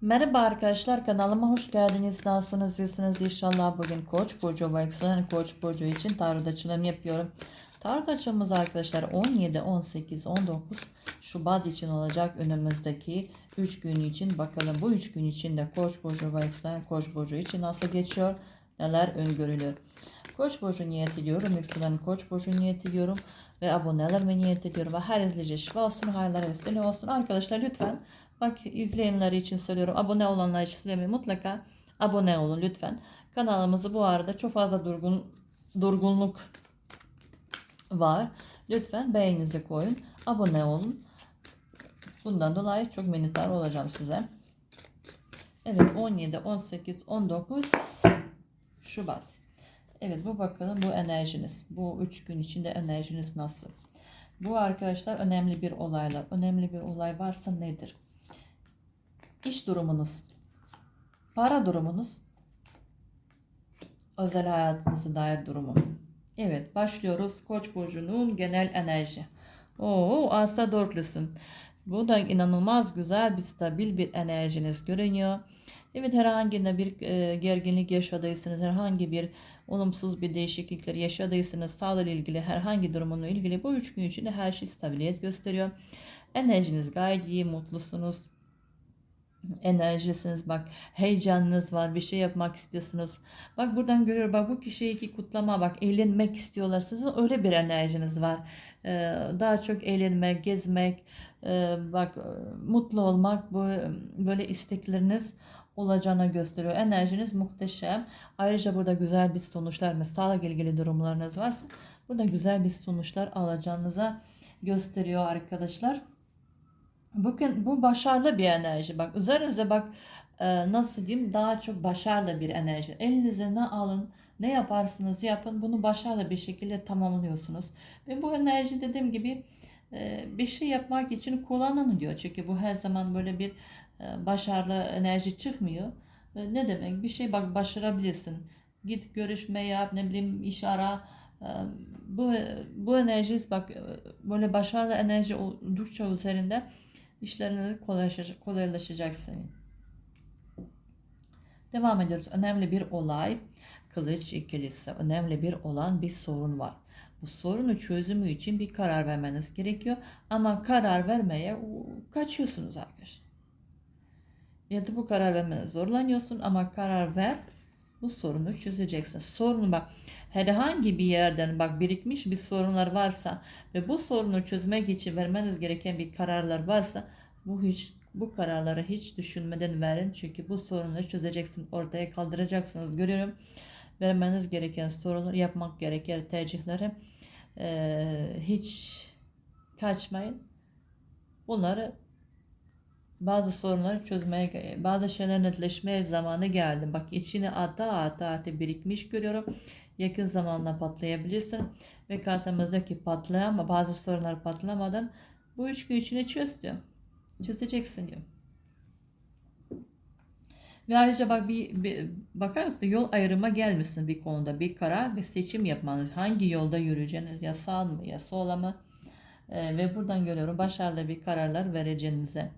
Merhaba arkadaşlar kanalıma hoş geldiniz. Nasılsınız? İyisiniz inşallah. Bugün Koç burcu ve yükselen Koç burcu için tarot açılım yapıyorum. Tarot açılımımız arkadaşlar 17, 18, 19 Şubat için olacak önümüzdeki 3 gün için. Bakalım bu 3 gün içinde Koç burcu ve yükselen Koç burcu için nasıl geçiyor? Neler öngörülüyor? Koç burcu niyet ediyorum. Yükselen Koç burcu niyet ediyorum. Ve abonelerime niyet ediyorum. Ve her izleyici şifa olsun, hayırlar vesile olsun. Arkadaşlar lütfen Bak izleyenler için söylüyorum. Abone olanlar için söylemiyorum. Mutlaka abone olun lütfen. Kanalımızı bu arada çok fazla durgun durgunluk var. Lütfen beğeninizi koyun. Abone olun. Bundan dolayı çok minnettar olacağım size. Evet 17, 18, 19 Şubat. Evet bu bakalım bu enerjiniz. Bu 3 gün içinde enerjiniz nasıl? Bu arkadaşlar önemli bir olaylar. Önemli bir olay varsa nedir? İş durumunuz, para durumunuz, özel hayatınıza dair durumu. Evet başlıyoruz. Koç burcunun genel enerji. Oo asa dörtlüsü. Bu da inanılmaz güzel bir stabil bir enerjiniz görünüyor. Evet herhangi bir e, gerginlik yaşadıysanız, herhangi bir olumsuz bir değişiklikler yaşadıysanız, sağlıkla ilgili herhangi durumunla ilgili bu üç gün içinde her şey stabiliyet gösteriyor. Enerjiniz gayet iyi, mutlusunuz, enerjisiniz. Bak heyecanınız var bir şey yapmak istiyorsunuz. Bak buradan görüyor bak bu kişiyi ki kutlama bak eğlenmek istiyorlar. Sizin öyle bir enerjiniz var. Ee, daha çok eğlenmek gezmek e, bak e, mutlu olmak bu böyle istekleriniz olacağını gösteriyor. Enerjiniz muhteşem. Ayrıca burada güzel bir sonuçlar mesela sağlık ilgili durumlarınız varsa burada güzel bir sonuçlar alacağınıza gösteriyor arkadaşlar. Bakın bu başarılı bir enerji. Bak üzerinize bak e, nasıl diyeyim daha çok başarılı bir enerji. Elinize ne alın ne yaparsınız yapın bunu başarılı bir şekilde tamamlıyorsunuz. Ve bu enerji dediğim gibi e, bir şey yapmak için kullanın diyor. Çünkü bu her zaman böyle bir e, başarılı enerji çıkmıyor. Ne demek? Bir şey bak başarabilirsin. Git görüşme yap ne bileyim iş ara. Bu bu enerji bak böyle başarılı enerji oldukça üzerinde işlerine kolaylaşacak, kolaylaşacak senin. Devam ediyoruz. Önemli bir olay. Kılıç ikilisi. Önemli bir olan bir sorun var. Bu sorunu çözümü için bir karar vermeniz gerekiyor. Ama karar vermeye kaçıyorsunuz arkadaşlar. Ya da bu karar vermeye zorlanıyorsun ama karar ver. Bu sorunu çözeceksin. Sorunu bak herhangi bir yerden bak birikmiş bir sorunlar varsa ve bu sorunu çözmek için vermeniz gereken bir kararlar varsa bu hiç bu kararları hiç düşünmeden verin. Çünkü bu sorunları çözeceksin. Ortaya kaldıracaksınız. Görüyorum. Vermeniz gereken sorunları yapmak gereken tercihleri e, hiç kaçmayın. Bunları bazı sorunları çözmeye, bazı şeyler netleşmeye zamanı geldi. Bak içine ata ata ata birikmiş görüyorum. Yakın zamanla patlayabilirsin. Ve karşımızdaki patlayan ama bazı sorunlar patlamadan bu üç gün içine çöz diyor. Çözeceksin diyor. Ve ayrıca bak bir, bir bakar mısın yol ayrıma gelmesin bir konuda bir karar ve seçim yapmanız. Hangi yolda yürüyeceğiniz ya sağ mı ya sola mı? Ee, ve buradan görüyorum başarılı bir kararlar vereceğinize.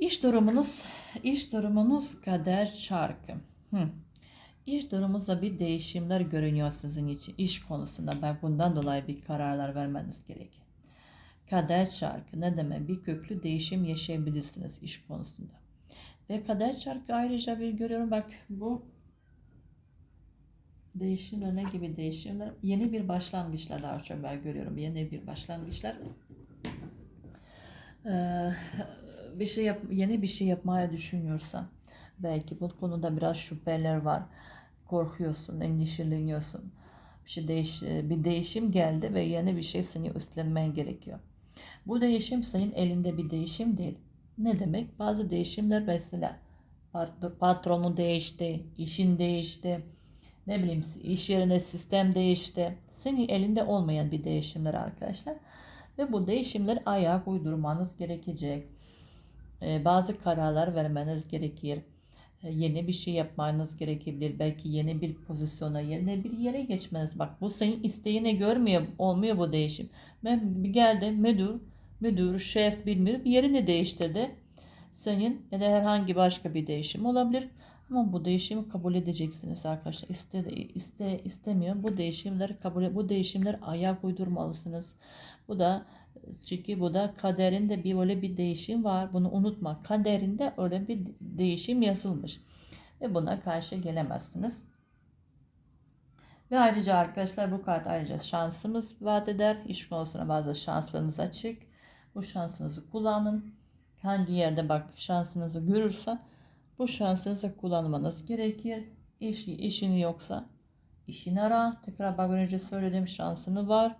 İş durumunuz, iş durumunuz kader çarkı. Hı. İş durumunuzda bir değişimler görünüyor sizin için. iş konusunda ben bundan dolayı bir kararlar vermeniz gerek. Kader çarkı ne demek? Bir köklü değişim yaşayabilirsiniz iş konusunda. Ve kader çarkı ayrıca bir görüyorum bak bu değişimler ne gibi değişimler? Yeni bir başlangıçlar daha çok ben görüyorum. Yeni bir başlangıçlar. Bir şey yap, yeni bir şey yapmaya düşünüyorsan belki bu konuda biraz şüpheler var. Korkuyorsun, endişeleniyorsun. Bir şey değiş, bir değişim geldi ve yeni bir şey seni üstlenmen gerekiyor. Bu değişim senin elinde bir değişim değil. Ne demek? Bazı değişimler mesela patronu değişti, işin değişti, ne bileyim iş yerine sistem değişti. Senin elinde olmayan bir değişimler arkadaşlar. Ve bu değişimler ayak uydurmanız gerekecek. Ee, bazı kararlar vermeniz gerekir. Ee, yeni bir şey yapmanız gerekebilir. Belki yeni bir pozisyona, yeni bir yere geçmeniz. Bak bu senin isteğine görmüyor, olmuyor bu değişim. Ben geldi müdür, müdür, şef bilmiyorum yerini değiştirdi. senin ya da herhangi başka bir değişim olabilir. Ama bu değişimi kabul edeceksiniz arkadaşlar. İste, iste istemiyor. Bu değişimleri kabul bu değişimler ayak uydurmalısınız. Bu da çünkü bu da kaderinde bir öyle bir değişim var. Bunu unutma. Kaderinde öyle bir değişim yazılmış. Ve buna karşı gelemezsiniz. Ve ayrıca arkadaşlar bu kart ayrıca şansımız vaat eder. İş konusuna bazı şanslarınız açık. Bu şansınızı kullanın. Hangi yerde bak şansınızı görürse bu şansınızı kullanmanız gerekir. İş, işin yoksa işini ara. Tekrar bak önce söylediğim şansını var.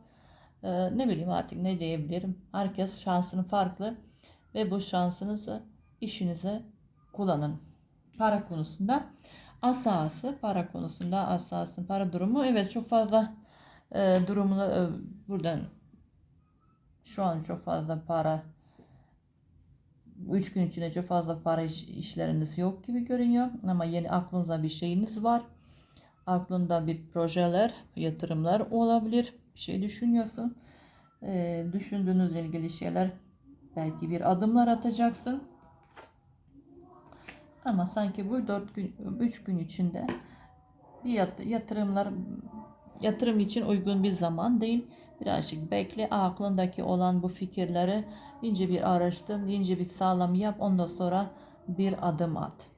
Ee, ne bileyim artık ne diyebilirim. Herkes şansını farklı ve bu şansınızı işinize kullanın. Para konusunda asası para konusunda asasın para durumu evet çok fazla e, durumunu e, buradan şu an çok fazla para 3 gün içinde çok fazla para iş, işleriniz yok gibi görünüyor. Ama yeni aklınıza bir şeyiniz var. Aklında bir projeler yatırımlar olabilir. Bir şey düşünüyorsun. E, düşündüğünüzle ilgili şeyler belki bir adımlar atacaksın. Ama sanki bu 4 gün 3 gün içinde bir yatırımlar yatırım için uygun bir zaman değil. Birazcık bekle aklındaki olan bu fikirleri ince bir araştır, ince bir sağlam yap ondan sonra bir adım at.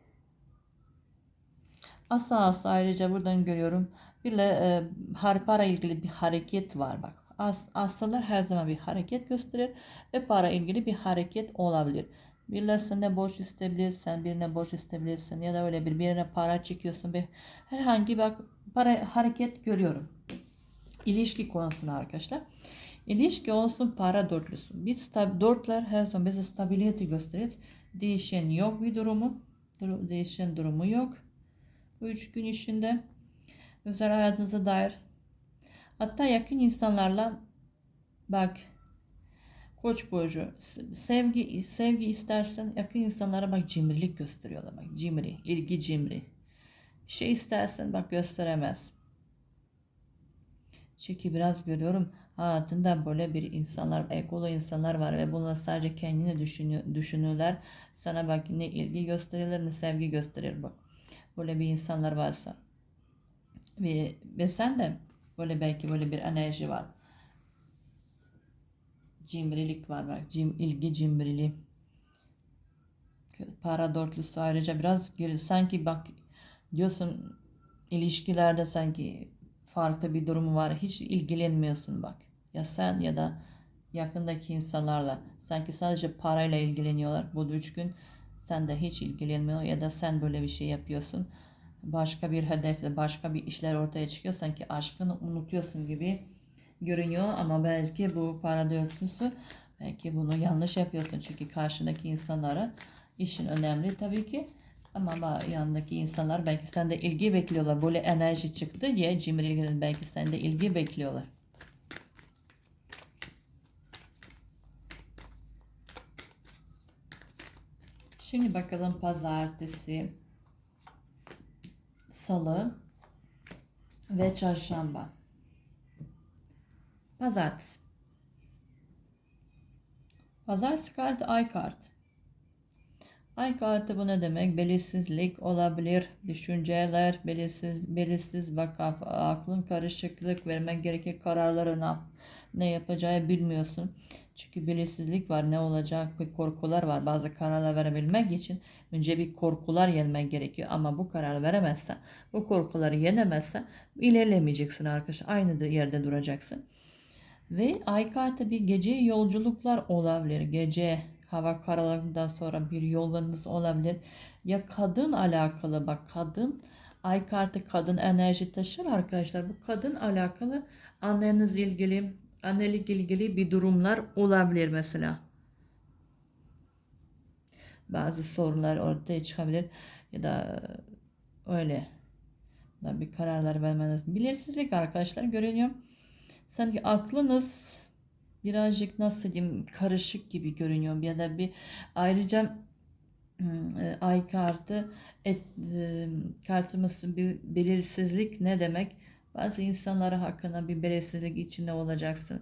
Asas ayrıca buradan görüyorum. Bir de e, para ilgili bir hareket var bak. As, asalar her zaman bir hareket gösterir ve para ilgili bir hareket olabilir. Birileri senden borç isteyebilir, sen birine borç isteyebilirsin ya da öyle bir birine para çekiyorsun. Bir herhangi bir para hareket görüyorum. İlişki konusunda arkadaşlar. İlişki olsun para dörtlüsü. Stab dörtler her zaman bize stabiliyeti gösterir. Değişen yok bir durumu. Dur değişen durumu yok. Bu üç gün içinde özel hayatınıza dair hatta yakın insanlarla bak Koç burcu sevgi sevgi istersen yakın insanlara bak cimrilik gösteriyorlar bak cimri ilgi cimri. Şey istersen bak gösteremez. Çünkü biraz görüyorum hayatında böyle bir insanlar egolu insanlar var ve bunlar sadece kendini düşünüyor, düşünürler. Sana bak ne ilgi gösterirler ne sevgi gösterir bak böyle bir insanlar varsa. Ve, ve sen de böyle belki böyle bir enerji var cimrilik var. Bak cim, ilgi cimriliği. Para dörtlüsü ayrıca biraz sanki bak diyorsun ilişkilerde sanki farklı bir durum var. Hiç ilgilenmiyorsun bak. Ya sen ya da yakındaki insanlarla. Sanki sadece parayla ilgileniyorlar. Bu üç gün sen de hiç ilgilenmiyor ya da sen böyle bir şey yapıyorsun. Başka bir hedefle başka bir işler ortaya çıkıyor. Sanki aşkını unutuyorsun gibi görünüyor ama belki bu para dörtlüsü belki bunu yanlış yapıyorsun çünkü karşındaki insanlara işin önemli tabii ki ama yanındaki insanlar belki sende ilgi bekliyorlar. Böyle enerji çıktı diye cimrilikten belki sende ilgi bekliyorlar. Şimdi bakalım pazartesi, salı ve çarşamba. Pazartesi. Pazartesi kartı ay kartı. Ay kartı bu ne demek? Belirsizlik olabilir, düşünceler, belirsiz, belirsiz bak aklın karışıklık, vermek gereken kararları ne, yapacağı bilmiyorsun. Çünkü belirsizlik var, ne olacak, bir korkular var. Bazı kararlar verebilmek için önce bir korkular yenmek gerekiyor. Ama bu kararı veremezsen, bu korkuları yenemezsen ilerlemeyeceksin arkadaşlar. Aynı yerde duracaksın. Ve ay kartı bir gece yolculuklar olabilir. Gece hava kararından sonra bir yollarınız olabilir. Ya kadın alakalı bak kadın ay kartı kadın enerji taşır arkadaşlar. Bu kadın alakalı anneniz ilgili annelik ilgili bir durumlar olabilir mesela. Bazı sorular ortaya çıkabilir ya da öyle da bir kararlar vermeniz. Bilirsizlik arkadaşlar görünüyor. Sanki aklınız birazcık nasıl diyeyim karışık gibi görünüyor ya da bir ayrıca hmm, e, ay kartı et, e, kartımız bir belirsizlik ne demek? Bazı insanlara hakkında bir belirsizlik içinde olacaksın.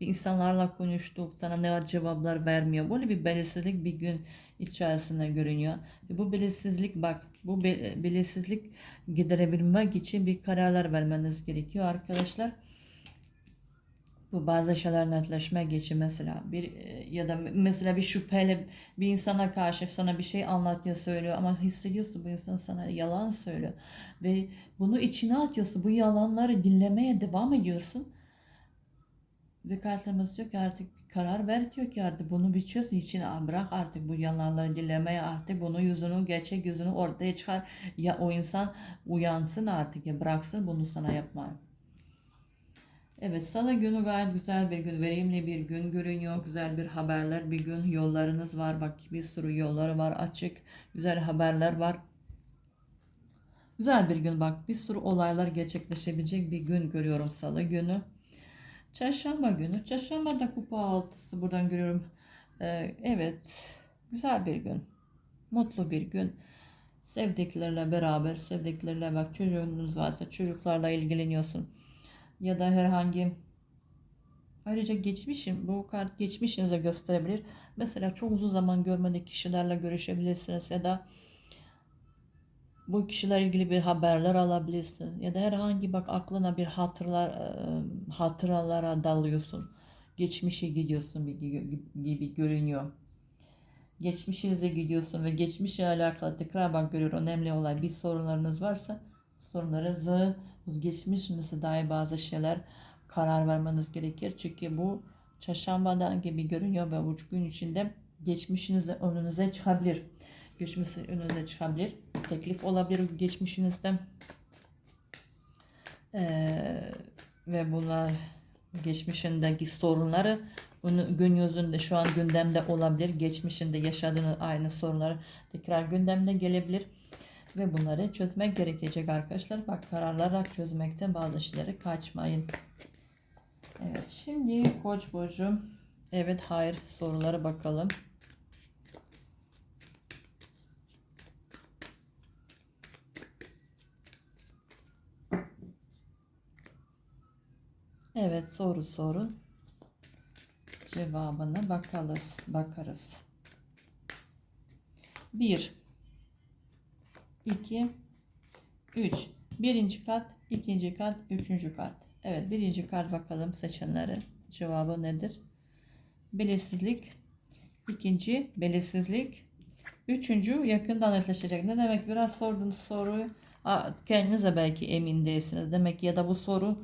Bir insanlarla konuştuk sana ne cevaplar vermiyor. Böyle bir belirsizlik bir gün içerisinde görünüyor. Ve bu belirsizlik bak bu be- belirsizlik giderebilmek için bir kararlar vermeniz gerekiyor arkadaşlar. Bu bazı şeyler netleşmek için mesela bir e, ya da mesela bir şüpheli bir insana karşı sana bir şey anlatıyor söylüyor ama hissediyorsun bu insan sana yalan söylüyor ve bunu içine atıyorsun bu yalanları dinlemeye devam ediyorsun ve kartlarımız diyor ki artık bir karar ver diyor ki artık bunu içine "Aa, bırak artık bu yalanları dinlemeye artık bunu yüzünü gerçek yüzünü ortaya çıkar ya o insan uyansın artık ya bıraksın bunu sana yapmayı. Evet salı günü gayet güzel bir gün verimli bir gün görünüyor güzel bir haberler bir gün yollarınız var bak bir sürü yolları var açık güzel haberler var. Güzel bir gün bak bir sürü olaylar gerçekleşebilecek bir gün görüyorum salı günü. Çarşamba günü. Çarşamba da kupa altısı buradan görüyorum. Ee, evet. Güzel bir gün. Mutlu bir gün. Sevdiklerle beraber, sevdiklerle bak çocuğunuz varsa çocuklarla ilgileniyorsun. Ya da herhangi Ayrıca geçmişim, bu kart geçmişinize gösterebilir. Mesela çok uzun zaman görmedik kişilerle görüşebilirsiniz ya da bu kişilerle ilgili bir haberler alabilirsin ya da herhangi bak aklına bir hatırlar e, hatıralara dalıyorsun. Geçmişe gidiyorsun gibi, görünüyor. Geçmişinize gidiyorsun ve geçmişle alakalı tekrar bak görüyorum önemli olay bir sorunlarınız varsa sorunlarınızı geçmişinize dair bazı şeyler karar vermeniz gerekir. Çünkü bu çarşambadan gibi görünüyor ve bu gün içinde geçmişiniz önünüze çıkabilir. Geçmiş önünüze çıkabilir. Teklif olabilir geçmişinizde. Ee, ve bunlar geçmişindeki sorunları gün yüzünde şu an gündemde olabilir. Geçmişinde yaşadığınız aynı sorunlar tekrar gündemde gelebilir. Ve bunları çözmek gerekecek arkadaşlar. Bak kararlarak çözmekten bazı şeyleri kaçmayın. Evet şimdi Koç burcu. Evet hayır soruları bakalım. Evet soru sorun. Cevabına bakarız. Bakarız. 1 2 3 Birinci kat, ikinci kat, üçüncü kat. Evet birinci kart bakalım seçenleri. Cevabı nedir? Belirsizlik. İkinci belirsizlik. Üçüncü yakından netleşecek. Ne demek? Biraz sorduğunuz soruyu kendinize belki emin değilsiniz. Demek ki ya da bu soru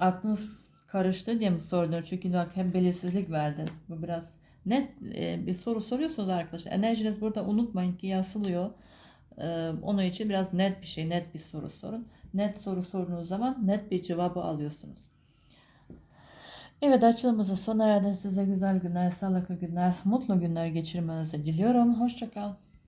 aklınız karıştı diye mi sordunuz? Çünkü bak hem belirsizlik verdi. Bu biraz net e, bir soru soruyorsunuz arkadaşlar. Enerjiniz burada unutmayın ki yansılıyor. E, onun için biraz net bir şey, net bir soru sorun. Net soru sorduğunuz zaman net bir cevabı alıyorsunuz. Evet açılımımızın sona erdi. Size güzel günler, sağlıklı günler, mutlu günler geçirmenizi diliyorum. Hoşçakal.